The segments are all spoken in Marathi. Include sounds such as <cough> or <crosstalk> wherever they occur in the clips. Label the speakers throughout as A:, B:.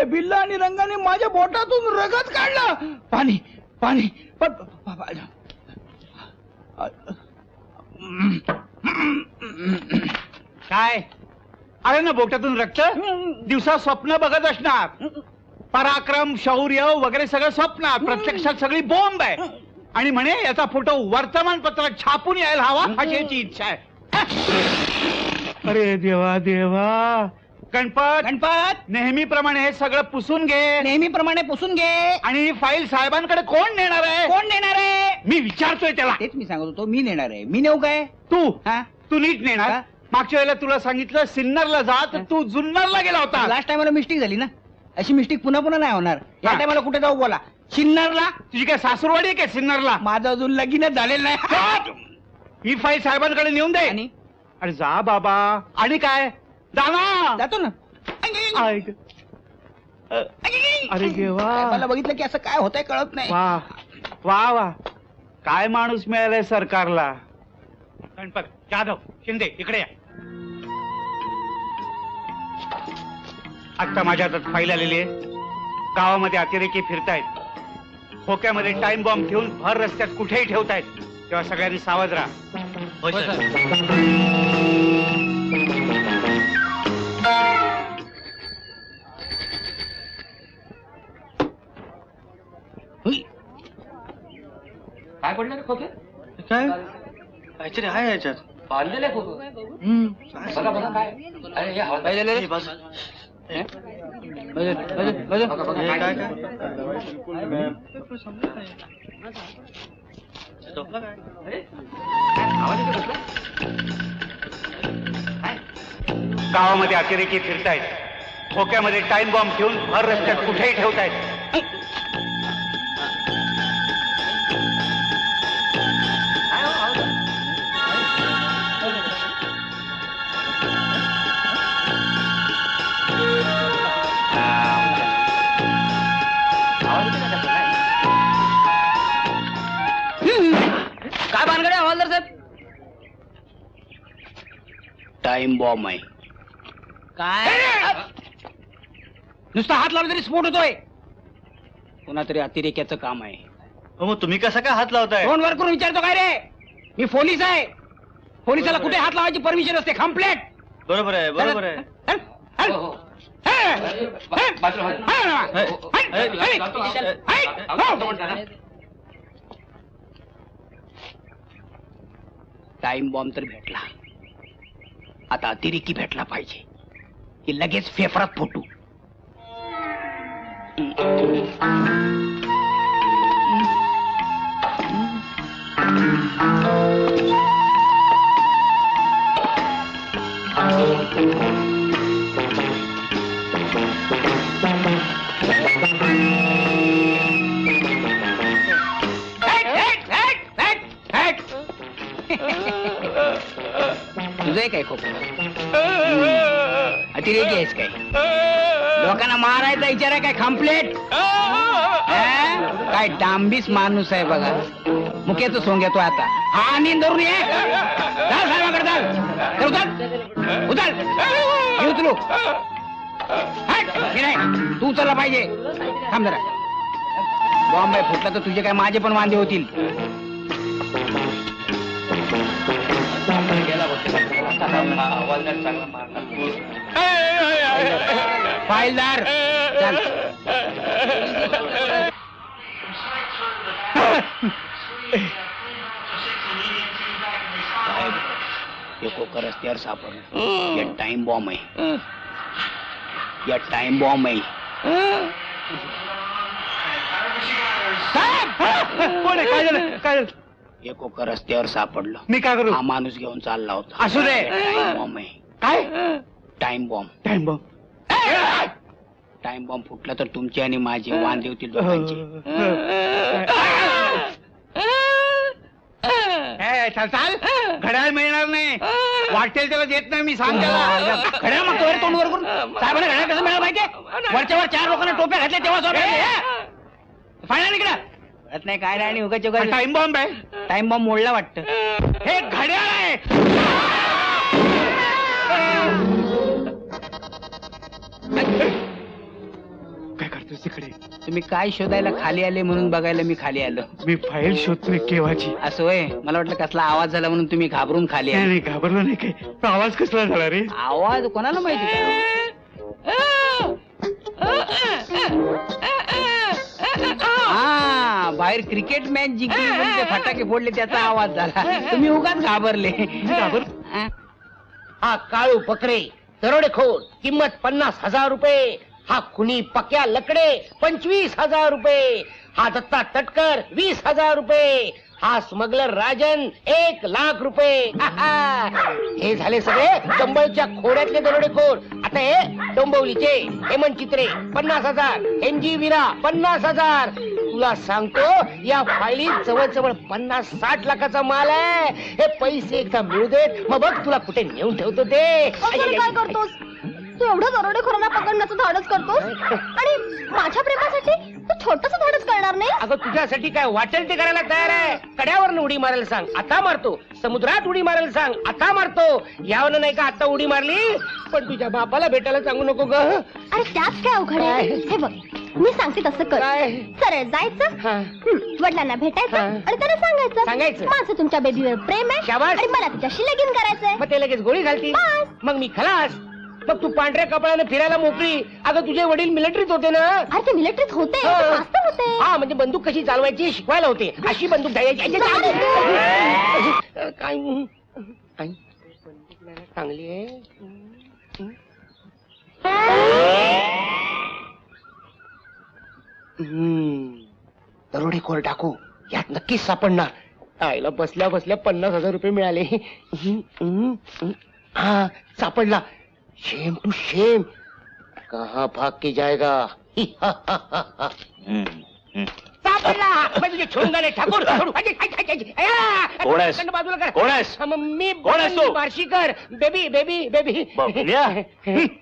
A: त्या बिल्ला आणि रंगाने माझ्या बोटातून रगत काढला. पाणी पाणी.
B: काय? अरे ना बोटातून रक्त? दिवसा स्वप्न बघत असणार. पराक्रम शौर्य वगैरे सगळं स्वप्नात. प्रत्यक्षात सगळी बॉम्ब आहे. आणि म्हणे याचा फोटो वर्तमानपत्रात छापून यायला हवा अशी याची इच्छा आहे. अरे देवा देवा. गणपत.
A: गणपत.
B: नेहमीप्रमाणे हे सगळं पुसून घे.
A: नेहमीप्रमाणे पुसून घे.
B: आणि ही फाईल साहेबांकडे कोण नेणार आहे?
A: कोण नेणार आहे?
B: मी विचारतोय त्याला.
A: तेच मी सांगत होतो मी नेणार आहे. मी नेऊ काय?
B: तू.
A: हा?
B: तू नीट नेणार? मागच्या वेळेला तुला सांगितलं सिन्नरला जा तर तू जुन्नरला गेला होता.
A: लास्ट टाइमला मिस्टेक झाली ना. अशी मिस्टेक पुन्हा पुन्हा नाही होणार. या
B: हा.
A: टायमाला कुठे जाऊ बोला. चिन्नरला
B: तुझी काय सासूरवाडी आहे काय सिन्नरला?
A: माझं अजून लगीनच झालेलं नाही.
B: ही फाईल साहेबांकडे नेऊन दे.
A: आणि?
B: अरे जा बाबा. आणि काय? ना
A: जातो ना.
B: ऐक. अरे देवा.
A: मला बघितलं की असं काय होतंय कळत नाही.
B: वा वा वा. काय माणूस मिळालाय सरकारला? गणपत जाधव शिंदे इकडे या. आता माझ्या हातात फाईल आलेली आहे. गावामध्ये अतिरेकी फिरतायत. खोक्यामध्ये टाइम बॉम्ब ठेवून भर रस्त्यात कुठेही ठेवतायत. तेव्हा सगळ्यांनी सावध राहा.
C: काय पडलं रे खोके
D: काय? काहीतरी आहे याच्यात.
C: बांधलेले खोकं.
A: हम्म.
C: बघा बघा काय? अरे हे हवा
A: पाहिलेलं रे?
D: हे बस.
B: गावामध्ये अतिरेकी फिरतायत. खोक्यामध्ये टाइम बॉम्ब ठेवून भर रस्त्यात कुठेही ठेवतायत.
D: टाइम बॉम्ब आहे.
A: काय? नुसता हात लावला तरी स्फोट होतोय. कोणा तरी अतिरेक्याचं काम आहे.
D: हो मग तुम्ही कसा काय हात लावताय?
A: फोन वर करून विचारतो काय रे? मी पोलीस आहे. पोलिसाला कुठे हात लावायची परमिशन असते? कम्प्लेट
D: बरोबर आहे बरोबर आहे.
C: हो, हो.
A: टाइम बॉम्ब तर भेटला. आता अतिरेकी भेटला पाहिजे. की लगेच फेफरात फुटू तुझं काय खोक अतिरेकी आहेस काय लोकांना मारायचा विचार आहे काय कम्प्लेट काय डांबीस माणूस आहे बघा. मुख्याचं सोंग घेतो आता. हा आणि धरून ये. उचल. उचल. तू उचलला पाहिजे. थांब जरा. बॉम्बे फुटला तर तुझे काय माझे पण वांदे होतील. फाईलदार साहेब एकोका रस्त्यावर सापडलं. या टाइम बॉम्ब आहे. या टाइम बॉम्ब आहे.
B: कोण आहे? काय झालं? काय झालं?
A: एकोका रस्त्यावर सापडलं.
B: मी काय करू?
A: हा माणूस घेऊन चालला होता.
B: असू दे.
A: टाइम बॉम्ब आहे.
B: काय?
A: Time bomb
B: time bomb
A: time bomb फुटला तर तुमचे आणि माझे वांदे होतील दोघांचे.
B: चल चाल घड्याळ मिळणार नाही. वाटेल त्याला देत नाही मी सांग त्याला.
A: घड्याळ मागतो वर तोंड वर करून साहेबांना घड्याळ कसं मिळालं माहितीये वरच्या वर चार लोकांना टोप्या घातल्या तेव्हा फायनल इकडं. कळत नाही काय नाही उगाच उगाच
B: टाइम बॉम्ब आहे
A: टाइम बॉम्ब मोडला वाटतं
B: हे घड्याळ आहे शोधतोस तिकडे
A: तुम्ही काय शोधायला खाली आले म्हणून बघायला मी खाली आलो
B: मी फाईल शोधतोय केव्हाची
A: असं होय मला वाटलं कसला आवाज झाला म्हणून तुम्ही घाबरून खाली
B: नाही
A: आले
B: नाही घाबरलो नाही काय पण आवाज कसला झाला रे
A: आवाज कोणाला माहिती का हा बाहेर क्रिकेट मॅच जिंकली म्हणून ते फटाके फोडले त्याचा आवाज झाला. तुम्ही उगाच घाबरले.
B: घाबर
A: हा?
E: हा काळू बकरे दरोडेखोर किंमत पन्नास हजार रुपये. हा खुनी पक्या लकडे पंचवीस हजार रुपये. हा दत्ता तटकर वीस हजार रुपये. हा स्मगलर राजन एक लाख रुपये. आहा. हे. झाले सगळे डंबळच्या खोड्यातले दरोडेखोर. आता हे डोंबवलीचे हेमंत चित्रे पन्नास हजार. एम जी विरा पन्नास हजार. तुला सांगतो या फाईलीत जवळजवळ पन्नास साठ लाखाचा माल आहे. हे पैसे एकदा मिळू देत मग बघ तुला कुठे नेऊन ठेवतो ते.
F: काय करतोस? तू एवढं दरोडेखोरांना पकडण्याचं धाडस करतोस? आणि माझ्या प्रेमासाठी तू छोटस धाडस करणार नाही
E: अगं तुझ्यासाठी काय वाटेल ते करायला तयार आहे. कड्यावर उडी मारायला सांग आता मारतो. समुद्रात उडी मारायला सांग आता मारतो. यावं नाही का आता उडी मारली? पण तुझ्या बापाला भेटायला सांगू नको ग.
F: अरे त्यात काय अवघड आहे?
E: काय?
F: हे बघ. मी सांगते तसं कर
E: काय?
F: सरळ जायचं
E: हा.
F: हं, वडिलांना भेटायचं
E: हा.
F: आणि त्यांना सांगायचं
E: सांगायचं.
F: माझं तुमच्या बेबीवर प्रेम आहे
E: शाबास.
F: आणि मला तिच्याशी लगीन करायचंय
E: मग ते लगेच गोळी घालती
F: बस.
E: मग मी खलास मग तू पांढऱ्या कपड्याने फिरायला मोकळी अगं तुझे वडील मिलिटरीत होते ना
F: अरे ते मिलिटरीत होते
E: हा.
F: ते होते
E: हा म्हणजे बंदूक कशी चालवायची हे शिकवायला होते अशी बंदूक द्यायची काय काय चांगली आहे हम्म. दरोडेखोर टाकू यात नक्कीच सापडणार आईला बसल्या बसल्या पन्नास हजार रुपये मिळाले. हा सापडला शेम टू शेम कहा भाग के जाएगा सापडला मैं तुझे छोडूंगा नाही ठाकूर छोडू. अजे, अजे, अजे, अजे. अया!
D: कोण आहेस?
E: कंड बाजूला कर.
D: कोण आहेस?
E: मग मी
D: कोण आहेस तू?
E: बार्शीकर बेबी बेबी बेबी? <laughs>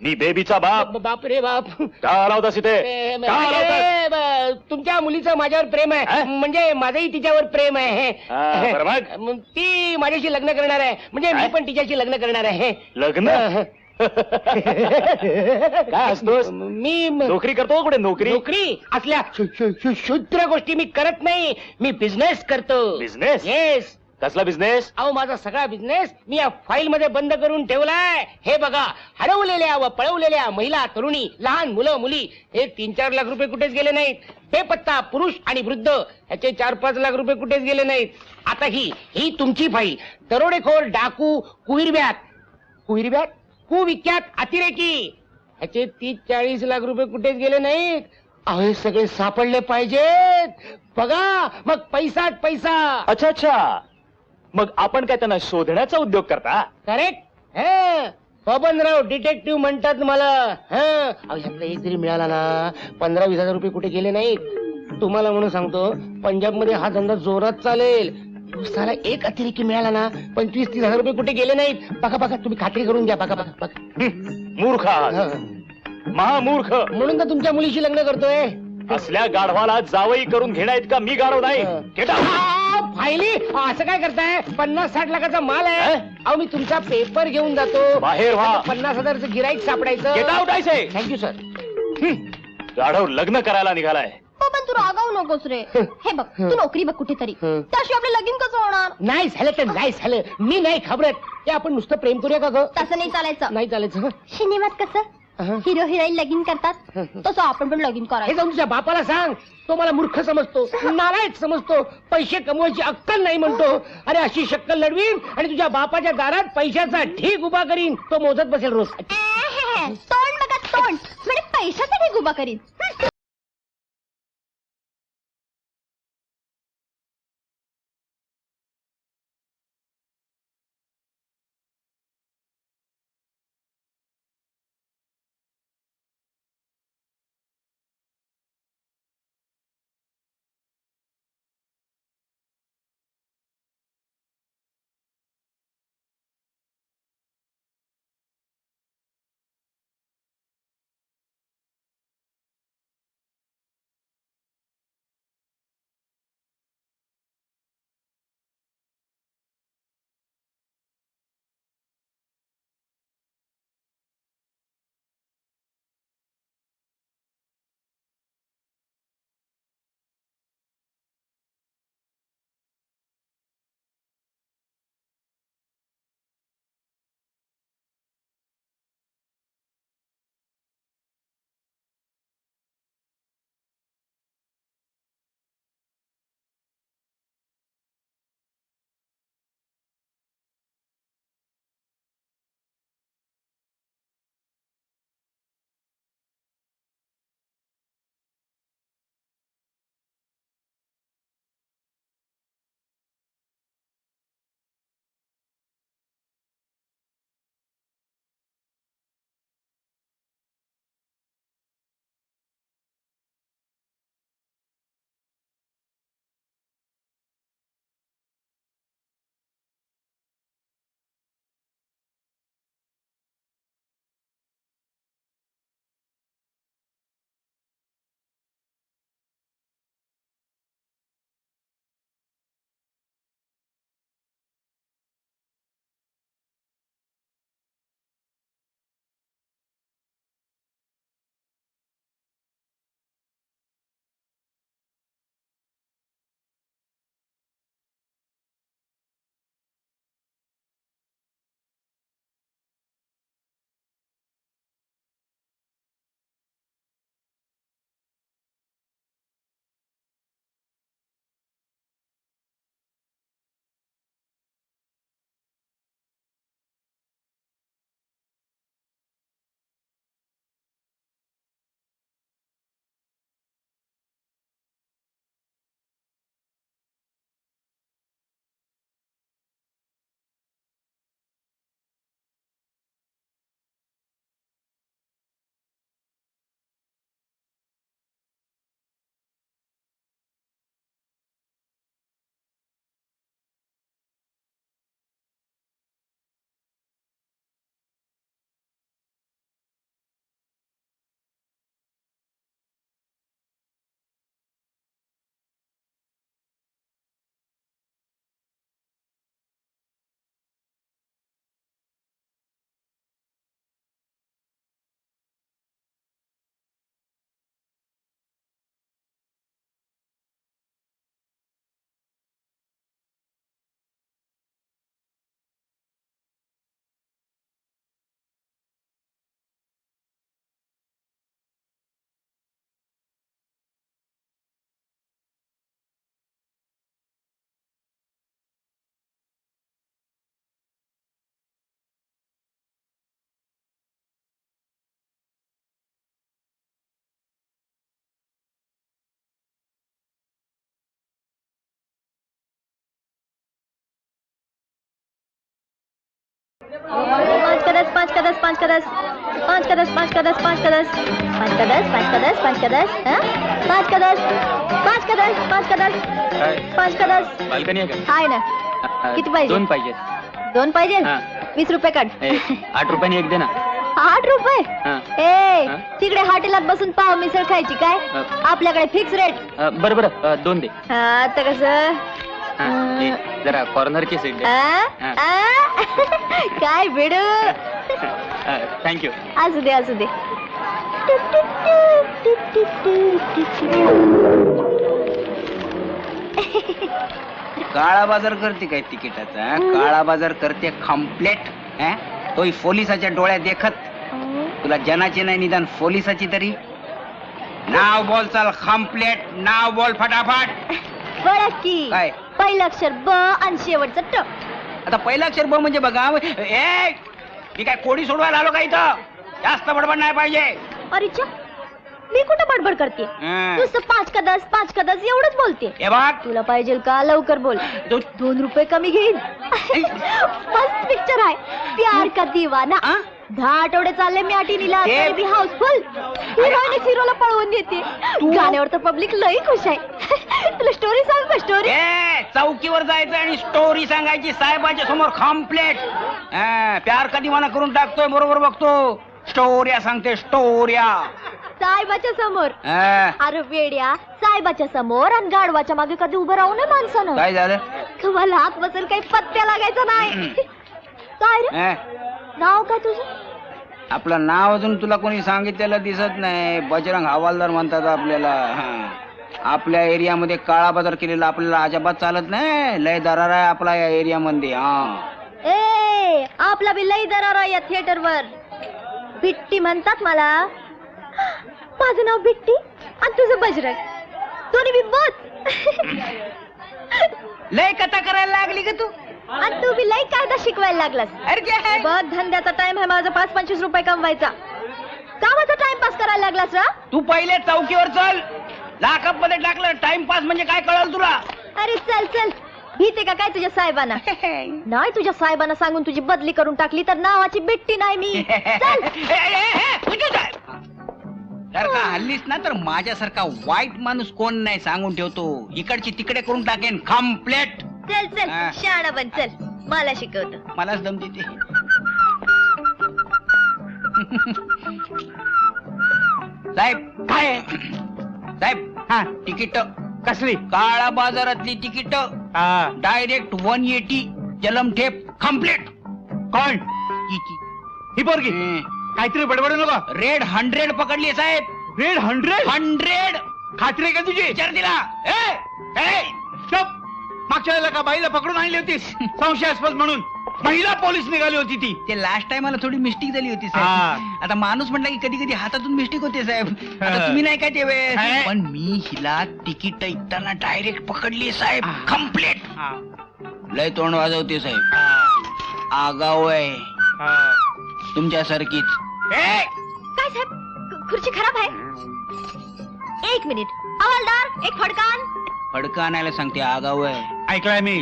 D: मी बेबीचा बाप.
E: बाप रे बाप.
D: का आला होतास इथे का आला होतास
E: अरे, ब- तुमच्या मुलीचं माझ्यावर प्रेम आहे? म्हणजे माझंही तिच्यावर प्रेम आहे.
D: हा, बरं मग? <laughs>
E: मग ती माझ्याशी लग्न करणार आहे. म्हणजे मी
D: काय?
E: पण तिच्याशी लग्न करणार आहे.
D: लग्न? <laughs> काय असतोस
E: मी म-
D: नोकरी करतो कुठे? नोकरी?
E: नोकरी असल्या शु- शु- शु- शुद्र गोष्टी मी करत नाही. मी बिझनेस करतो.
D: Business?
E: येस
D: कसला बिझनेस
E: अहो माझा सगळा बिझनेस मी या फाईल मध्ये बंद करून ठेवलाय. हे बघा हरवलेल्या व पळवलेल्या महिला तरुणी लहान मुलं मुली हे तीन चार लाख रुपये कुठेच गेले नाहीत. बेपत्ता पुरुष आणि वृद्ध ह्याचे चार पाच लाख रुपये कुठेच गेले नाहीत. आता ही ही तुमची फाईल दरोडेखोर डाकू कुहिरब्यात. कुहिरब्यात? कुविख्यात अतिरेकी. ह्याचे तीस चाळीस लाख रुपये कुठेच गेले नाहीत. अहो हे सगळे सापडले पाहिजेत. बघा मग पैसाच पैसा.
D: अच्छा अच्छा. मग आपण काय त्यांना शोधण्याचा उद्योग करता?
E: करेक्ट हे बबनराव डिटेक्टिव्ह म्हणतात मला. हं. ह्यातला एक जरी मिळाला ना पंधरा वीस हजार रुपये कुठे गेले नाहीत. तुम्हाला म्हणून सांगतो पंजाबमध्ये हा धंदा जोरात चालेल. दिवसाला एक अतिरेकी मिळाला ना पंचवीस तीस हजार रुपये कुठे गेले नाहीत. बघा बघा तुम्ही खात्री करून घ्या. बघा बघा बघा.
D: मूर्ख आहात.
E: हं.
D: महामूर्ख.
E: म्हणून तर तुमच्या मुलीशी लग्न करतोय.
D: असल्या गाढवाला जावई करून घेण्या इतका मी गाढव नाही. Get out.
E: आ, फायली असं काय करताय? पन्नास साठ लाखाचा माल आहे.
D: हं?
E: अहो मी तुमचा पेपर घेऊन जातो.
D: बाहेर व्हा.
E: पन्नास हजारचं गिराईक सापडायचं.
D: Say.
E: थँक्यू सर
D: गाढव लग्न करायला निघालाय.
F: हो पण तू रागावू नकोस रे. हे. बघ तू नोकरी बघ कुठेतरी.
E: हं.
F: त्याशिवाय आपलं लगीन कसं होणार?
E: नाही झालं तर नाही झालं. मी नाही खबरत ते आपण नुसतं प्रेम करूया का ग?
F: तसं नाही चालायचं.
E: नाही चालायचं.
F: सिनेमात कसं?
E: अहं.
F: हिरो हिरोईन लगीन करतात? तसं आपण पण लगीन
E: हे
F: करायचं
E: जाऊन तुझ्या बापाला सांग. तो मला मूर्ख समजतो नालायक समजतो. पैसे कमवायची अक्कल नाही म्हणतो. अरे अशी शक्कल लढवीन आणि तुझ्या बापाच्या दारात पैशाचा ढीग उभा करीन. तो मोजत बसेल रोज.
F: तोंड बघा तोंड. म्हणजे पैशासाठी उभा करीन. पाँच का दस पाँच का दस पाँच का दस पाँच का दस पाँच का दस पाँच का दस पाँच का दस पाँच का दस पाँच का दस? पाँच का दस पाँच का दस पाँच का दस पाँच का दस
D: बाल्कनी आहे
F: आहे ना. किती पाहिजे?
D: दोन पाहिजे.
F: दोन पाहिजे. वीस रुपये काढ.
D: आठ रुपयाने एक दे ना.
F: आठ रुपये. ए? तिकडे हॉटेलात बसून पाव मिसळ खायची काय. आपल्याकडे फिक्स रेट
D: बरं बरं. दोन दे.
F: आता कसं?
D: जरा
F: आ? आ? काय बिडू
D: थँक्यू
F: असू दे असू दे.
A: काळा बाजार करते काय तिकिटाचा? हं? काळा बाजार करते कम्प्लेट तोही पोलिसाच्या डोळ्यात देखत. तुला जनाची नाही निदान पोलिसाची तरी. नाव बोल चाल कम्प्लेट नाव बोल फटाफट.
F: की.
A: काय?
F: पहिलं अक्षर ब आणि शेवटचं ट.
A: आता पहिला अक्षर ब म्हणजे बघा ए मी काय कोडी सोडवायला आलो का इथं? जास्त बडबड नाही पाहिजे.
F: अरे च्या मी कुठं बडबड करते?
A: हं.
F: नुसतं पाच का दस पाच का दस एवढंच बोलते.
A: हे बघ.
F: तुला पाहिजे का? लवकर बोल. दोन रुपये कमी घेईन. <laughs> मस्त पिक्चर आहे. प्यार का दिवाना.
A: आ?
F: दहा आठवडे चालले मी
A: ते-
F: तरी बी हाऊसफुल हिरोईन हिरोला पळवून देते गाण्यावर तर पब्लिक लई खुश आहे. <laughs> तुला स्टोरी सांग का स्टोरी
A: ए चौकीवर जायचं आणि स्टोरी सांगायची साहेबांच्या समोर कम्प्लेट प्यार कधी मना करून टाकतोय बरोबर बघतो. स्टोऱ्या सांगते स्टोऱ्या
F: साहेबाच्या समोर. अरे वेड्या साहेबाच्या समोर आणि गाडवाच्या मागे कधी उभं राहू नये माणसानं.
A: काय झालं?
F: तुम्हाला हात बसेल काही पत्त्या लागायचा नाही. काय रे? नाव काय तुझं?
A: आपलं नाव अजून तुला कोणी सांगितलेलं दिसत नाही. बजरंग हवालदार म्हणतात आपल्याला. हं. आपल्या एरियामध्ये काळा बाजार केलेला आपल्याला अजिबात चालत नाही. लय दरार आहे आपला या एरियामध्ये हा.
F: ए आपला बी लई दरारा या थिएटर वर बिट्टी म्हणतात मला. माझं नाव बिट्टी आणि तुझं बजरंग. दोन्ही बी बस.
A: लय कथा करायला लागली का तू.
F: आणि तू बी लई कायदा शिकवायला लागलास.
A: अरे?
F: बघ धंद्याचा टाइम आहे माझा पाच पंचवीस रुपये कमवायचा. कामाचा टाइमपास करायला लागलास रा
A: तू पहिले चौकीवर चल. लाकअपमध्ये टाकलं टाइमपास म्हणजे काय कळल तुला?
F: अरे चल चल. भीते का काय तुझ्या साहेबांना? <laughs> नाही तुझ्या साहेबांना सांगून तुझी बदली करून टाकली तर नावाची बिट्टी नाही मी. <laughs> चल.
A: जर का हल्लीस ना तर माझ्यासारखा वाईट माणूस कोण नाही सांगून ठेवतो. इकडची तिकडे करून टाकेन. कम्प्लेट
F: चल चल.
A: हा.
F: शाळा बन चल. मला शिकवतो.
A: मलाच दम देते. साहेब
B: काय?
A: साहेब
B: हा.
A: तिकीट.
B: कसली?
A: काळा बाजारातली तिकीट.
B: हा,
A: डायरेक्ट वन एटी जलमठेप कम्प्लेट
B: कोण? ही पोरगी. काहीतरी बडबड नको.
A: रेड हंड्रेड पकडली साहेब.
B: रेड हंड्रेड
A: हंड्रेड
B: खात्री आहे का तुझी?
A: विचार दिला. ए, ए,
B: चुप. मागच्या वेळेला का बाईला पकडून आणली होतीस? संशयास्पद म्हणून. महिला पोलीस निघाली होती ती.
A: ते लास्ट टाइमला थोडी मिस्टेक झाली होती. साहेब. आता माणूस म्हटलं की कधी कधी हातातून मिस्टेक होते साहेब. आता तुम्ही नाही काय ते वेळेस
B: हा.
A: पण मी हिला तिकीट ऐकताना डायरेक्ट पकडली साहेब. कम्प्लेट लय तोंड वाजवते साहेब. आगाव आहे. तुमच्यासारखीच.
B: ए,
F: काय साहेब? खुर्ची खराब आहे. एक मिनिट. हवालदार एक फडकान.
A: फडका आणायला सांगते आगाव आहे.
B: ऐकलाय मी.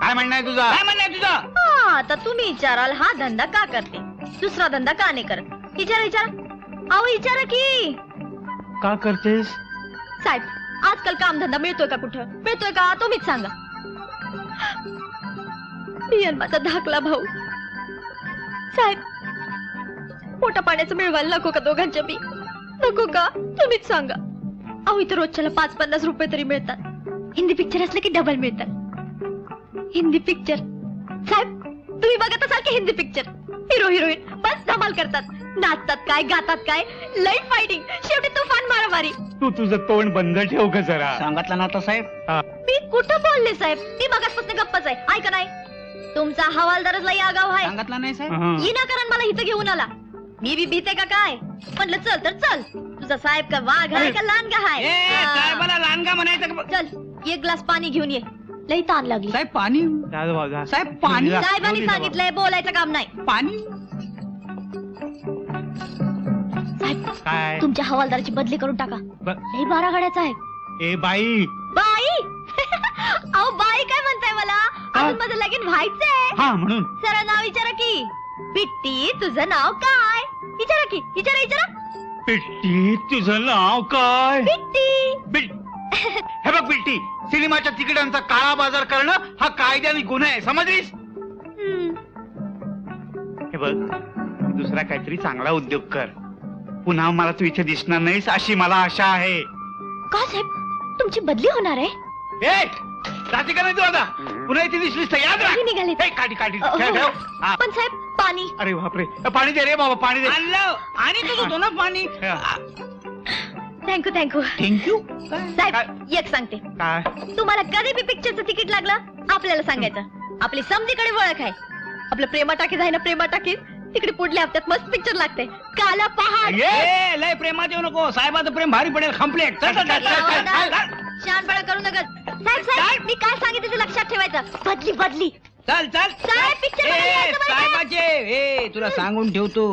B: काय म्हणणं आहे तुझा?
A: काय म्हणणं आहे तुझं?
F: हा आता तुम्ही विचाराल हा धंदा का करते? दुसरा धंदा का नाही करत? विचारा विचारा. अहो विचारा की.
B: का करतेस?
F: साहेब आजकाल काम धंदा मिळतोय का कुठं? मिळतोय का? तुम्हीच सांगा. माझा धाकला भाऊ. साहेब पोटा पाण्याचं मिळवायला नको का दोघांच्या बी नको का? तुम्हीच सांगा. अहो इथं रोजच्याला पाच पन्नास रुपये तरी मिळतात. हिंदी पिक्चर असले की डबल मिळतात हिंदी पिक्चर साहेब तुम्ही बघत असाल की हिंदी पिक्चर हिरो हिरोईन बस धमाल करतात. नाचतात काय गातात काय? लई फायटिंग शेवटी तुफान मारामारी.
B: तू तुझं तोंड बंद ठेव का जरा.
A: सांगितलं ना आता साहेब.
B: हा.
F: मी कुठं बोलले साहेब? मी मगासपासून गप्पच आहे. ऐका नाही? तुमचा हवालदारच लई आगाव आहे.
A: सांगितलं नाही साहेब.
B: हा.
F: विनाकारण मला इथं घेऊन आला. मी बी भीते का काय? म्हणलं चल तर चल. तुझा साहेब का वाघ आहे का लांडगा
A: ए,
F: आहे
A: साहेबाला लहानगा म्हणायचं?
F: चल. एक ग्लास पाणी घेऊन ये. लई ताण लागली.
A: साहेब पाणी. साहेब पाणी.
F: साहेबांनी सांगितलंय बोलायचं काम नाही.
A: पाणी?
F: साहेब तुमच्या हवालदाराची बदली करून टाका. लई बारा गाड्याचा आहे.
B: ए बाई.
F: बाई? <laughs> अहो बाई काय म्हणताय मला? अजून माझं लगीन व्हायचंय.
B: हा म्हणून.
F: सरळ नाव विचारा की. पिट्टी तुझं नाव काय? विचारा की विचारा विचारा.
B: पिट्टी तुझं नाव काय?
F: पिट्टी.
B: हे बघ बिट्टी सिनेमाच्या तिकिटांचा काळा बाजार करणं हा कायद्याने गुन्हा आहे. समजलीस?
F: हम्म,
B: हे बघ दुसरा काहीतरी चांगला उद्योग कर. पुन्हा मला तू इथे दिसणार नाहीस अशी मला आशा आहे.
F: का साहेब? तुमची बदली होणार आहे?
B: ए जाते का नाही तू आता. पुन्हा इथे दिसलीस तर याद राख.
F: मी निघाले.
B: ए, काठी काठी. ठेव,
F: हो.
B: ठेव. हा.
F: पण साहेब पाणी.
B: अरे बापरे. पाणी दे रे बाबा पाणी दे.
A: आणलं. आणि तुझं दोन पाणी?
F: थँक्यू थँक्यू
B: थँक्यू
F: साहेब एक सांगते.
B: काय?
F: तुम्हाला कधी बी पिक्चरचं तिकीट लागलं आपल्याला सांगायचं. आपली समधीकडे ओळख आहे. आपलं प्रेमा टाकीज आहे ना प्रेमा टाकीज तिकडे पुढल्या हप्त्यात मस्त पिक्चर लागते. काला पहाड.
B: ये.
A: लय प्रेमात येऊ नको. साहेबाचं प्रेम भारी पडेल कम्प्लेट
B: चल.
F: शहाणपणा करू नका. साहेब साहेब मी काय सांगितलं ते लक्षात ठेवायचं. बदली बदली.
A: चल चल.
F: साहेब, picture बघायला
A: ए,
F: यायचं बरं का?
A: साहेबाचे. ए तुला सांगून ठेवतो.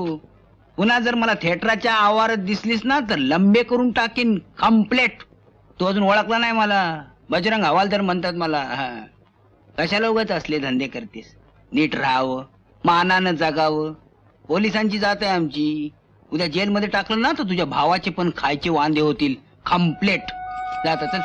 A: पुन्हा जर मला थिएटराच्या आवारात दिसलीस ना तर लंबे करून टाकीन कम्प्लेट तू अजून ओळखला नाही मला. बजरंग हवालदार म्हणतात मला कशाला उगत असले धंदे करतेस? नीट राहावं मानानं जगावं. पोलिसांची जात आहे आमची. उद्या जेलमध्ये टाकलं ना तर तुझ्या भावाचे पण खायचे वांदे होतील. कम्प्लेट जात चल.